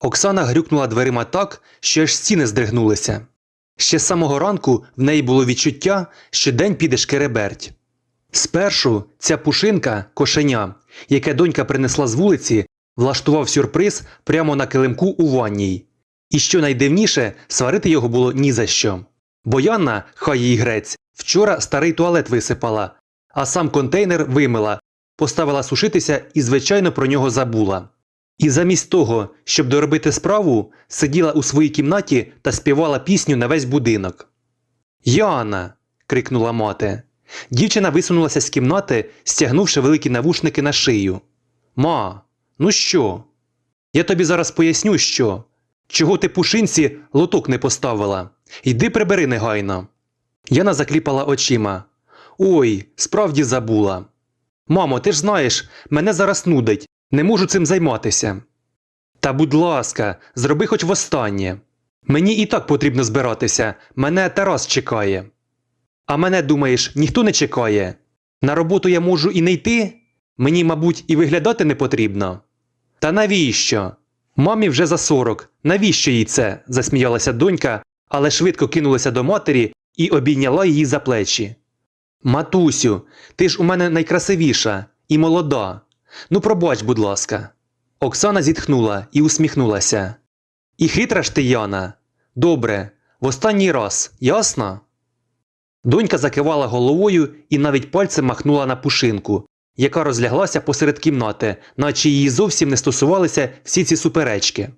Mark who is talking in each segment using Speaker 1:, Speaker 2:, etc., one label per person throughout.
Speaker 1: Оксана грюкнула дверима так, що аж стіни здригнулися. Ще з самого ранку в неї було відчуття, що день піде шкереберть. Спершу ця пушинка, кошеня, яке донька принесла з вулиці, влаштував сюрприз прямо на килимку у ванній. І що найдивніше, сварити його було ні за що. Бо Янна, хай їй грець, вчора старий туалет висипала, а сам контейнер вимила, поставила сушитися і, звичайно, про нього забула. І замість того, щоб доробити справу, сиділа у своїй кімнаті та співала пісню на весь будинок. Яна. крикнула мати. Дівчина висунулася з кімнати, стягнувши великі навушники на шию. Ма, ну що? Я тобі зараз поясню, що. Чого ти пушинці лоток не поставила? Йди прибери негайно. Яна закліпала очима. Ой, справді забула. Мамо, ти ж знаєш, мене зараз нудить, не можу цим займатися. Та будь ласка, зроби хоч востаннє. Мені і так потрібно збиратися, мене Тарас чекає. А мене, думаєш, ніхто не чекає? На роботу я можу і не йти? Мені, мабуть, і виглядати не потрібно. Та навіщо? Мамі вже за сорок. Навіщо їй це? засміялася донька, але швидко кинулася до матері і обійняла її за плечі. Матусю, ти ж у мене найкрасивіша і молода. Ну, пробач, будь ласка. Оксана зітхнула і усміхнулася. І хитра ж ти, Яна. Добре, в останній раз, ясно? Донька закивала головою і навіть пальцем махнула на пушинку, яка розляглася посеред кімнати, наче її зовсім не стосувалися всі ці суперечки.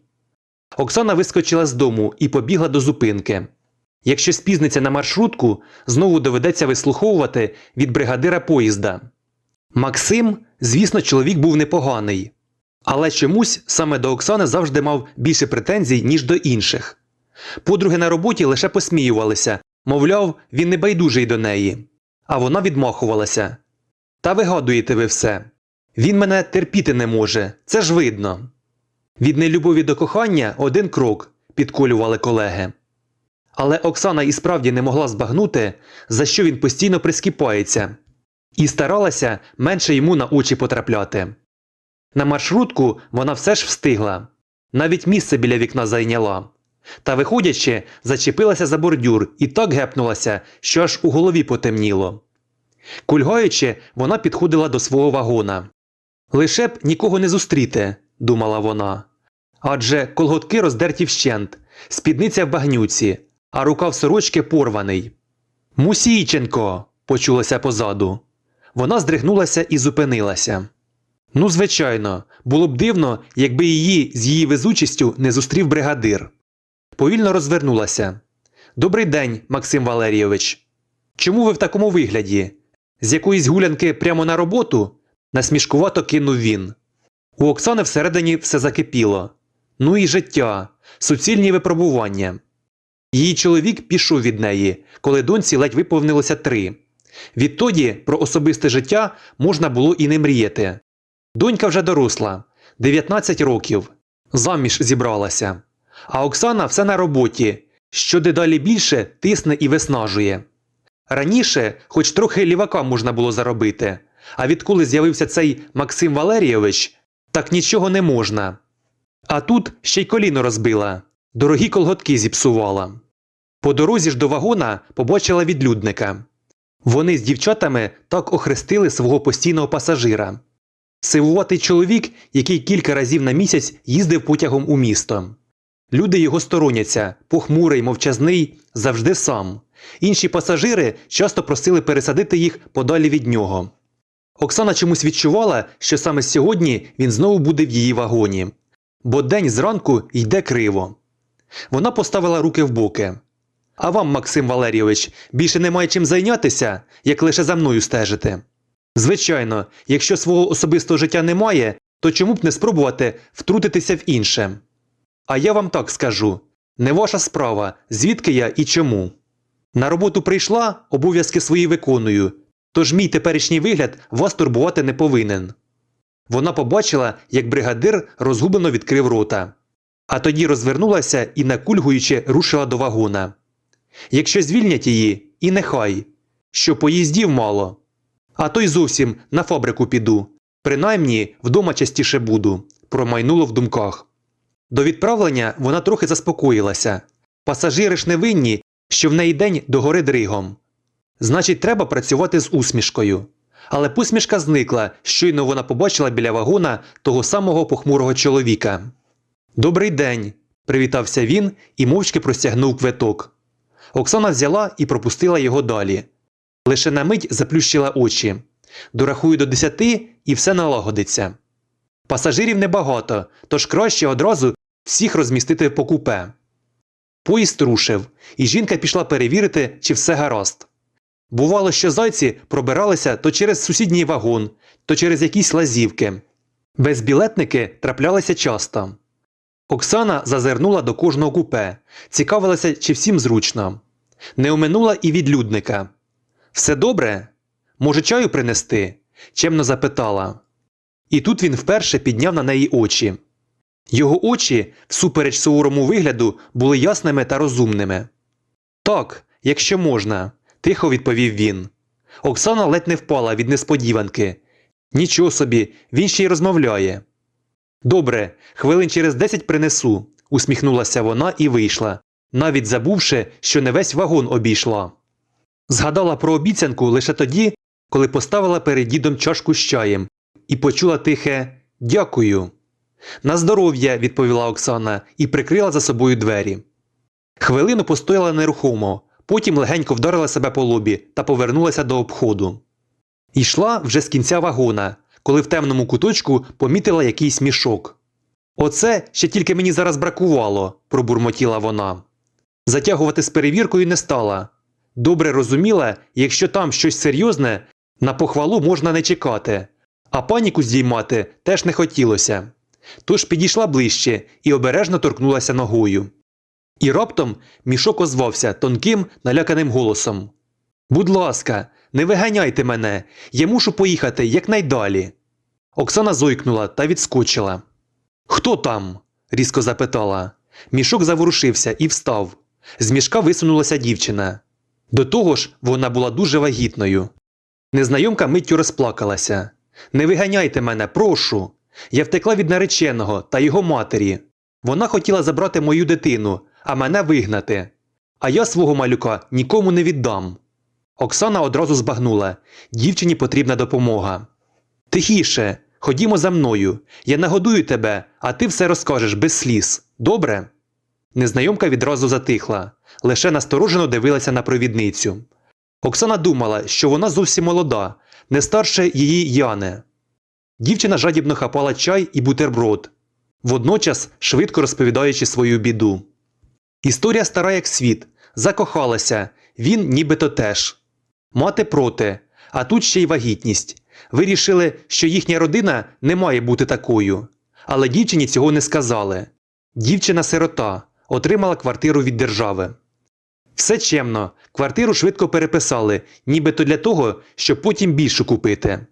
Speaker 1: Оксана вискочила з дому і побігла до зупинки. Якщо спізниться на маршрутку, знову доведеться вислуховувати від бригадира поїзда. Максим, звісно, чоловік був непоганий, але чомусь саме до Оксани завжди мав більше претензій, ніж до інших. Подруги на роботі лише посміювалися, мовляв, він не байдужий до неї. А вона відмахувалася. Та вигадуєте ви все. Він мене терпіти не може, це ж видно. Від нелюбові до кохання один крок, підколювали колеги. Але Оксана і справді не могла збагнути, за що він постійно прискіпається, і старалася менше йому на очі потрапляти. На маршрутку вона все ж встигла, навіть місце біля вікна зайняла. Та, виходячи, зачепилася за бордюр і так гепнулася, що аж у голові потемніло. Кульгаючи, вона підходила до свого вагона. Лише б нікого не зустріти, думала вона. Адже колготки роздерті вщент, спідниця в багнюці, а рукав сорочки порваний. Мусійченко. почулося позаду. Вона здригнулася і зупинилася. Ну, звичайно, було б дивно, якби її з її везучістю не зустрів бригадир. Повільно розвернулася. Добрий день, Максим Валерійович. Чому ви в такому вигляді? З якоїсь гулянки прямо на роботу? насмішкувато кинув він. У Оксани всередині все закипіло. Ну і життя, суцільні випробування. Її чоловік пішов від неї, коли доньці ледь виповнилося три. Відтоді про особисте життя можна було і не мріяти. Донька вже доросла 19 років, заміж зібралася. А Оксана все на роботі, що дедалі більше тисне і виснажує. Раніше, хоч трохи лівака можна було заробити, а відколи з'явився цей Максим Валерійович, так нічого не можна. А тут ще й коліно розбила, дорогі колготки зіпсувала. По дорозі ж до вагона побачила відлюдника. Вони з дівчатами так охрестили свого постійного пасажира. Сивуватий чоловік, який кілька разів на місяць їздив потягом у місто. Люди його стороняться, похмурий, мовчазний, завжди сам. Інші пасажири часто просили пересадити їх подалі від нього. Оксана чомусь відчувала, що саме сьогодні він знову буде в її вагоні, бо день зранку йде криво. Вона поставила руки в боки. А вам, Максим Валерійович, більше немає чим зайнятися, як лише за мною стежити. Звичайно, якщо свого особистого життя немає, то чому б не спробувати втрутитися в інше? А я вам так скажу не ваша справа, звідки я і чому. На роботу прийшла, обов'язки свої виконую, тож мій теперішній вигляд вас турбувати не повинен. Вона побачила, як бригадир розгублено відкрив рота, а тоді розвернулася і, накульгуючи, рушила до вагона. Якщо звільнять її, і нехай, що поїздів мало. А то й зовсім на фабрику піду. Принаймні вдома частіше буду, промайнуло в думках. До відправлення вона трохи заспокоїлася. Пасажири ж не винні, що в неї день догори дригом. Значить, треба працювати з усмішкою. Але посмішка зникла, щойно вона побачила біля вагона того самого похмурого чоловіка. Добрий день, привітався він і мовчки простягнув квиток. Оксана взяла і пропустила його далі. Лише на мить заплющила очі. Дорахую до десяти і все налагодиться. Пасажирів небагато, тож краще одразу всіх розмістити по купе. Поїзд рушив, і жінка пішла перевірити, чи все гаразд. Бувало, що зайці пробиралися то через сусідній вагон, то через якісь лазівки. Безбілетники траплялися часто. Оксана зазирнула до кожного купе, цікавилася, чи всім зручно. Не оминула і відлюдника. Все добре? Може, чаю принести? чемно запитала. І тут він вперше підняв на неї очі. Його очі, всупереч суворому вигляду, були ясними та розумними. Так, якщо можна, тихо відповів він. Оксана ледь не впала від несподіванки. Нічого собі, він ще й розмовляє. Добре, хвилин через десять принесу, усміхнулася вона і вийшла, навіть забувши, що не весь вагон обійшла. Згадала про обіцянку лише тоді, коли поставила перед дідом чашку з чаєм і почула тихе Дякую. На здоров'я, відповіла Оксана і прикрила за собою двері. Хвилину постояла нерухомо, потім легенько вдарила себе по лобі та повернулася до обходу. Йшла вже з кінця вагона, коли в темному куточку помітила якийсь мішок. Оце ще тільки мені зараз бракувало, пробурмотіла вона. Затягувати з перевіркою не стала. Добре розуміла, якщо там щось серйозне, на похвалу можна не чекати, а паніку здіймати теж не хотілося. Тож підійшла ближче і обережно торкнулася ногою. І раптом мішок озвався тонким, наляканим голосом Будь ласка, не виганяйте мене, я мушу поїхати якнайдалі. Оксана зойкнула та відскочила. Хто там? різко запитала. Мішок заворушився і встав. З мішка висунулася дівчина. До того ж, вона була дуже вагітною. Незнайомка миттю розплакалася. Не виганяйте мене, прошу. Я втекла від нареченого та його матері. Вона хотіла забрати мою дитину, а мене вигнати. А я свого малюка нікому не віддам. Оксана одразу збагнула дівчині потрібна допомога. Тихіше, ходімо за мною. Я нагодую тебе, а ти все розкажеш без сліз. Добре? Незнайомка відразу затихла, лише насторожено дивилася на провідницю. Оксана думала, що вона зовсім молода, не старше її Яни. Дівчина жадібно хапала чай і бутерброд, водночас швидко розповідаючи свою біду. Історія стара як світ, закохалася, він нібито теж. Мати проти, а тут ще й вагітність. Вирішили, що їхня родина не має бути такою. Але дівчині цього не сказали. Дівчина сирота, отримала квартиру від держави. Все чемно, квартиру швидко переписали, нібито для того, щоб потім більшу купити.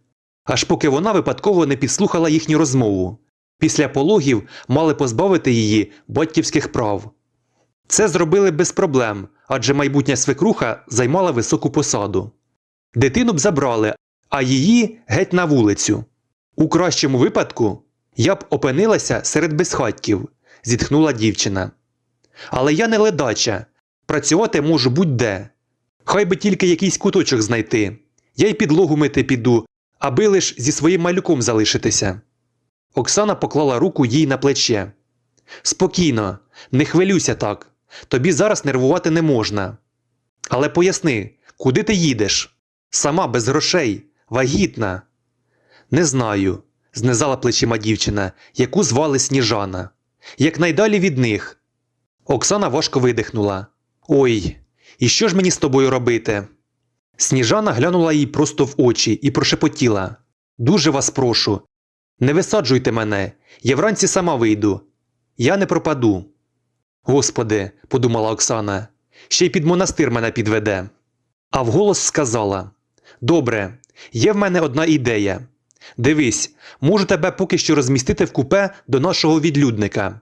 Speaker 1: Аж поки вона випадково не підслухала їхню розмову. Після пологів мали позбавити її батьківських прав. Це зробили без проблем, адже майбутня свекруха займала високу посаду. Дитину б забрали, а її геть на вулицю. У кращому випадку я б опинилася серед безхатьків, зітхнула дівчина. Але я не ледача, працювати можу будь-де. Хай би тільки якийсь куточок знайти. Я й підлогу мити піду, аби лиш зі своїм малюком залишитися. Оксана поклала руку їй на плече. Спокійно, не хвилюйся так. Тобі зараз нервувати не можна. Але поясни, куди ти їдеш? Сама без грошей, вагітна. Не знаю, знизала плечима дівчина, яку звали Сніжана. Якнайдалі від них. Оксана важко видихнула. Ой, і що ж мені з тобою робити? Сніжана глянула їй просто в очі і прошепотіла Дуже вас прошу. Не висаджуйте мене, я вранці сама вийду. Я не пропаду. Господи, подумала Оксана, ще й під монастир мене підведе. А вголос сказала Добре, є в мене одна ідея. Дивись, можу тебе поки що розмістити в купе до нашого відлюдника.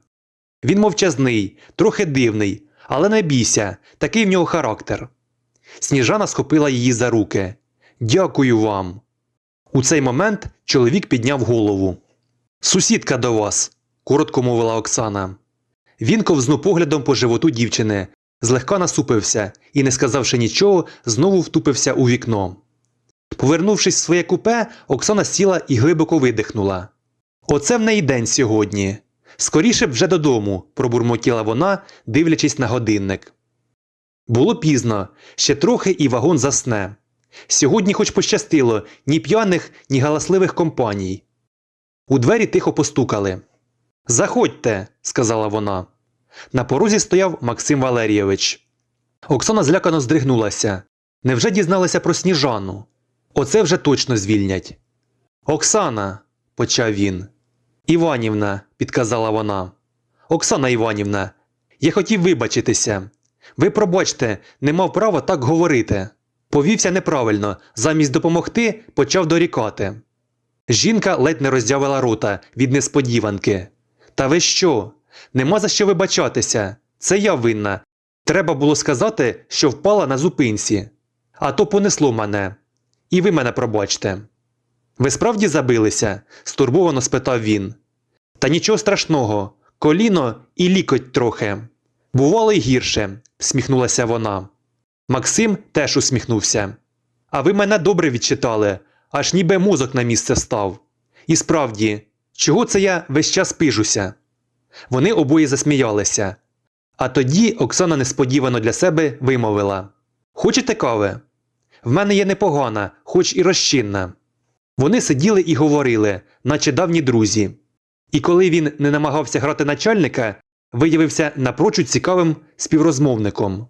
Speaker 1: Він мовчазний, трохи дивний, але не бійся, такий в нього характер. Сніжана схопила її за руки. Дякую вам. У цей момент чоловік підняв голову. Сусідка до вас, коротко мовила Оксана. Він ковзнув поглядом по животу дівчини, злегка насупився і, не сказавши нічого, знову втупився у вікно. Повернувшись в своє купе, Оксана сіла і глибоко видихнула. Оце в неї день сьогодні. Скоріше б вже додому, пробурмотіла вона, дивлячись на годинник. Було пізно, ще трохи і вагон засне. Сьогодні хоч пощастило ні п'яних, ні галасливих компаній. У двері тихо постукали. Заходьте, сказала вона. На порозі стояв Максим Валерійович. Оксана злякано здригнулася. Невже дізналася про сніжану? Оце вже точно звільнять. Оксана, почав він. Іванівна, підказала вона. Оксана Іванівна, я хотів вибачитися. Ви пробачте, не мав права так говорити. Повівся неправильно, замість допомогти почав дорікати. Жінка ледь не роздявила рота від несподіванки. Та ви що? Нема за що вибачатися. Це я винна. Треба було сказати, що впала на зупинці. А то понесло мене. І ви мене пробачте. Ви справді забилися? стурбовано спитав він. Та нічого страшного, коліно і лікоть трохи. Бувало й гірше, всміхнулася вона. Максим теж усміхнувся. А ви мене добре відчитали, аж ніби мозок на місце став. І справді, чого це я весь час пижуся? Вони обоє засміялися. А тоді Оксана несподівано для себе вимовила: Хочете кави? В мене є непогана, хоч і розчинна. Вони сиділи і говорили, наче давні друзі. І коли він не намагався грати начальника, виявився напрочуд цікавим співрозмовником.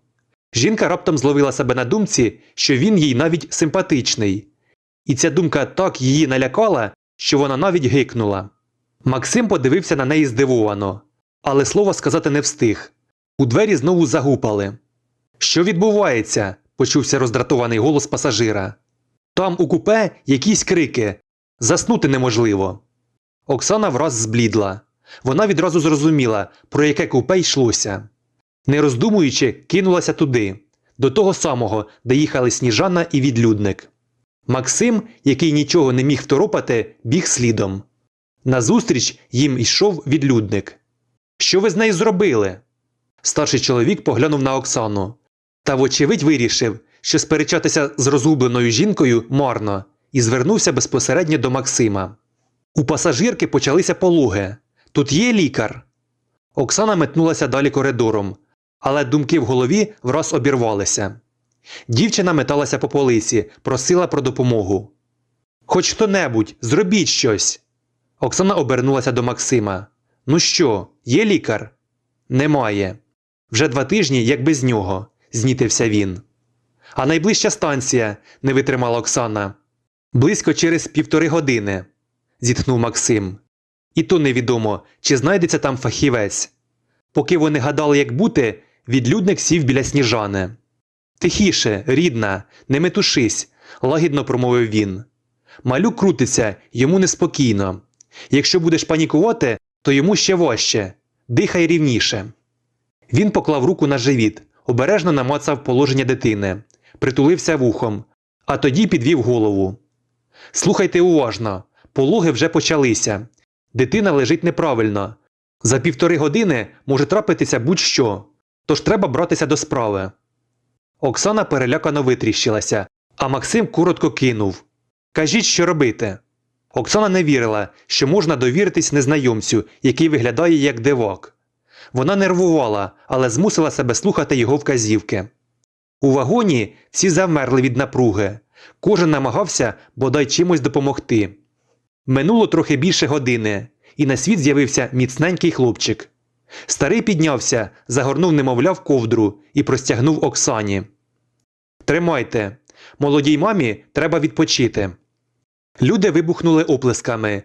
Speaker 1: Жінка раптом зловила себе на думці, що він їй навіть симпатичний. І ця думка так її налякала, що вона навіть гикнула. Максим подивився на неї здивовано, але слова сказати не встиг. У двері знову загупали. Що відбувається? почувся роздратований голос пасажира. Там у купе якісь крики. Заснути неможливо. Оксана враз зблідла. Вона відразу зрозуміла, про яке купе йшлося. Не роздумуючи, кинулася туди, до того самого, де їхали сніжана і відлюдник. Максим, який нічого не міг второпати, біг слідом. Назустріч їм йшов відлюдник. Що ви з нею зробили? Старший чоловік поглянув на Оксану. Та вочевидь вирішив, що сперечатися з розгубленою жінкою марно, і звернувся безпосередньо до Максима. У пасажирки почалися пологи. Тут є лікар. Оксана метнулася далі коридором, але думки в голові враз обірвалися. Дівчина металася по полиці, просила про допомогу. Хоч хто небудь, зробіть щось. Оксана обернулася до Максима. Ну що, є лікар? Немає. Вже два тижні, як без нього, знітився він. А найближча станція, не витримала Оксана. Близько через півтори години, зітхнув Максим. І то невідомо, чи знайдеться там фахівець. Поки вони гадали, як бути, відлюдник сів біля сніжани. Тихіше, рідна, не метушись, лагідно промовив він. Малюк крутиться, йому неспокійно. Якщо будеш панікувати, то йому ще важче. Дихай рівніше. Він поклав руку на живіт, обережно намацав положення дитини, притулився вухом, а тоді підвів голову. Слухайте уважно, пологи вже почалися. Дитина лежить неправильно. За півтори години може трапитися будь-що, тож треба братися до справи. Оксана перелякано витріщилася, а Максим коротко кинув Кажіть, що робити. Оксана не вірила, що можна довіритись незнайомцю, який виглядає як дивак. Вона нервувала, але змусила себе слухати його вказівки. У вагоні всі завмерли від напруги, кожен намагався бодай чимось допомогти. Минуло трохи більше години, і на світ з'явився міцненький хлопчик. Старий піднявся, загорнув немовля в ковдру і простягнув Оксані. Тримайте, молодій мамі треба відпочити. Люди вибухнули оплесками.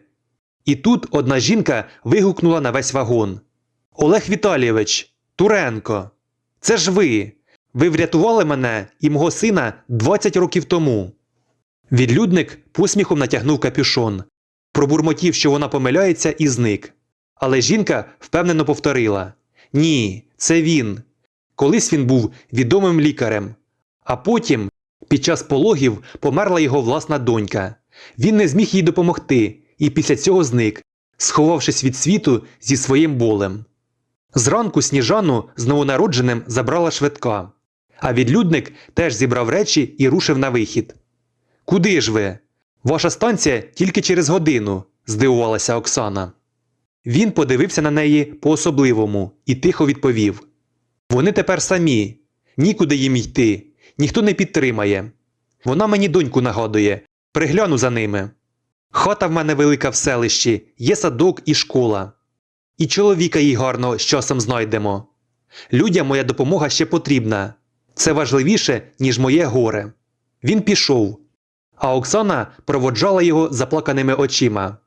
Speaker 1: І тут одна жінка вигукнула на весь вагон: Олег Віталійович, Туренко, це ж ви. Ви врятували мене і мого сина 20 років тому. Відлюдник посміхом натягнув капюшон, пробурмотів, що вона помиляється, і зник. Але жінка впевнено повторила: Ні, це він. Колись він був відомим лікарем. А потім, під час пологів, померла його власна донька. Він не зміг їй допомогти і після цього зник, сховавшись від світу зі своїм болем. Зранку сніжану з новонародженим забрала швидка, а відлюдник теж зібрав речі і рушив на вихід. Куди ж ви? Ваша станція тільки через годину, здивувалася Оксана. Він подивився на неї по-особливому і тихо відповів: Вони тепер самі, нікуди їм йти, ніхто не підтримає. Вона мені доньку нагадує, пригляну за ними. Хата в мене велика в селищі, є садок і школа. І чоловіка їй гарно з часом знайдемо. Людям моя допомога ще потрібна. Це важливіше, ніж моє горе. Він пішов, а Оксана проводжала його заплаканими очима.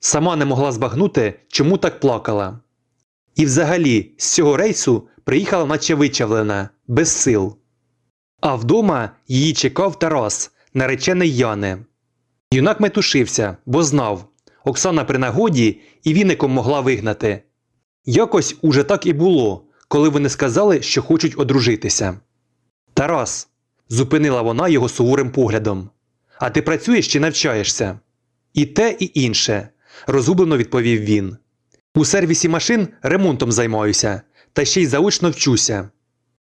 Speaker 1: Сама не могла збагнути, чому так плакала. І взагалі з цього рейсу приїхала наче вичавлена, без сил. А вдома її чекав Тарас, наречений Яни. Юнак метушився, бо знав Оксана при нагоді і віником могла вигнати. Якось уже так і було, коли вони сказали, що хочуть одружитися. Тарас, зупинила вона його суворим поглядом. А ти працюєш чи навчаєшся? І те, і інше, розгублено відповів він. У сервісі машин ремонтом займаюся, та ще й заочно вчуся.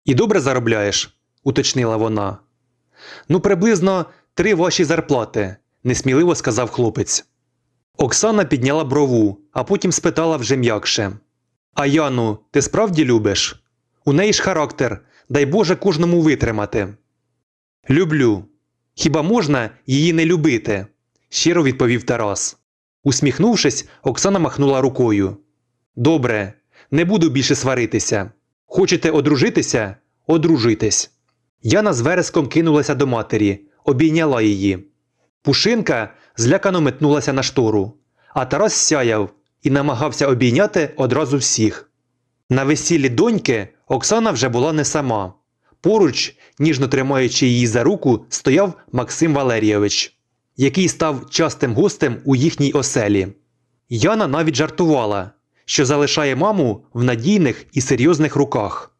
Speaker 1: І добре заробляєш, уточнила вона. Ну, приблизно три ваші зарплати, несміливо сказав хлопець. Оксана підняла брову, а потім спитала вже м'якше. А Яну, ти справді любиш? У неї ж характер, дай Боже кожному витримати. Люблю. Хіба можна її не любити? щиро відповів Тарас. Усміхнувшись, Оксана махнула рукою. Добре, не буду більше сваритися. Хочете одружитися? Одружуйтесь. Яна з вереском кинулася до матері, обійняла її. Пушинка злякано метнулася на штору, а Тарас сяяв і намагався обійняти одразу всіх. На весіллі доньки Оксана вже була не сама. Поруч, ніжно тримаючи її за руку, стояв Максим Валерійович, який став частим гостем у їхній оселі. Яна навіть жартувала, що залишає маму в надійних і серйозних руках.